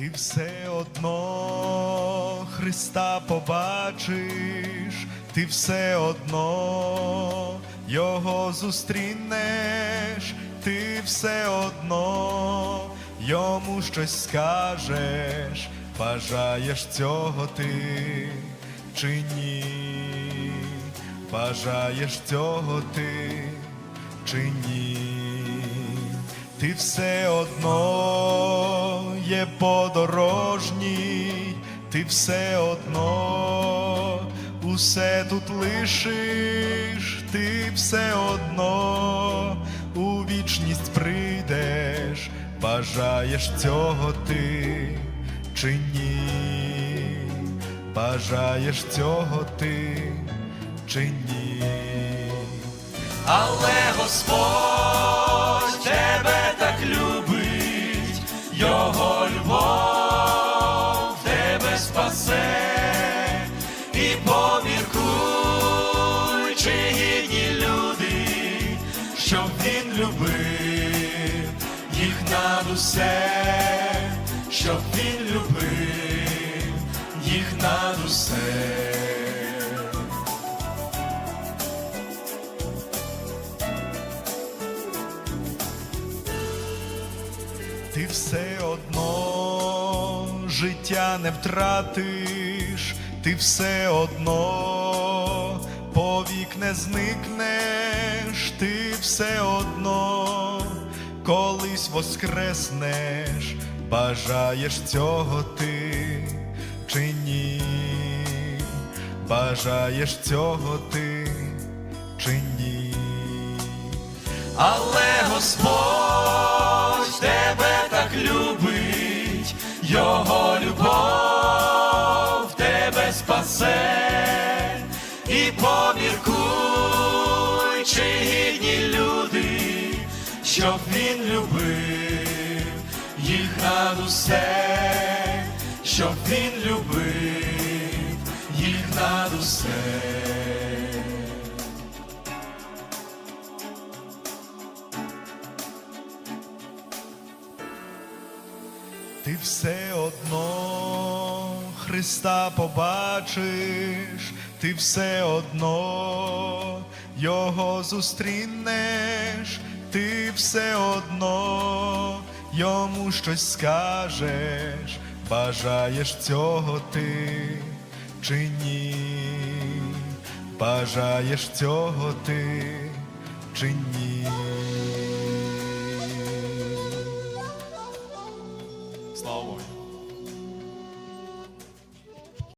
Ти все одно Христа побачиш, ти все одно Його зустрінеш, ти все одно йому щось скажеш, бажаєш цього ти чи ні? Бажаєш цього ти чи ні? Ти все одно є подорожній, ти все одно усе тут лишиш, ти все одно у вічність прийдеш, бажаєш цього ти чи ні? Бажаєш цього ти чи ні? Але Господь щоб він любив їх над усе, щоб він любив їх над усе. Ти все одно життя не втратиш, ти все одно не зникнеш, ти все одно колись воскреснеш, бажаєш цього ти чи ні? Бажаєш цього ти чи ні? Але Господь тебе так любить, Його любов тебе спасе, і щоб він любив їх над усе, щоб він любив їх над усе. Ти все одно Христа побачиш, ти все одно Його зустрінеш, ти все одно йому щось скажеш, бажаєш цього ти чи ні? Бажаєш цього ти чи ні? Слава Богу.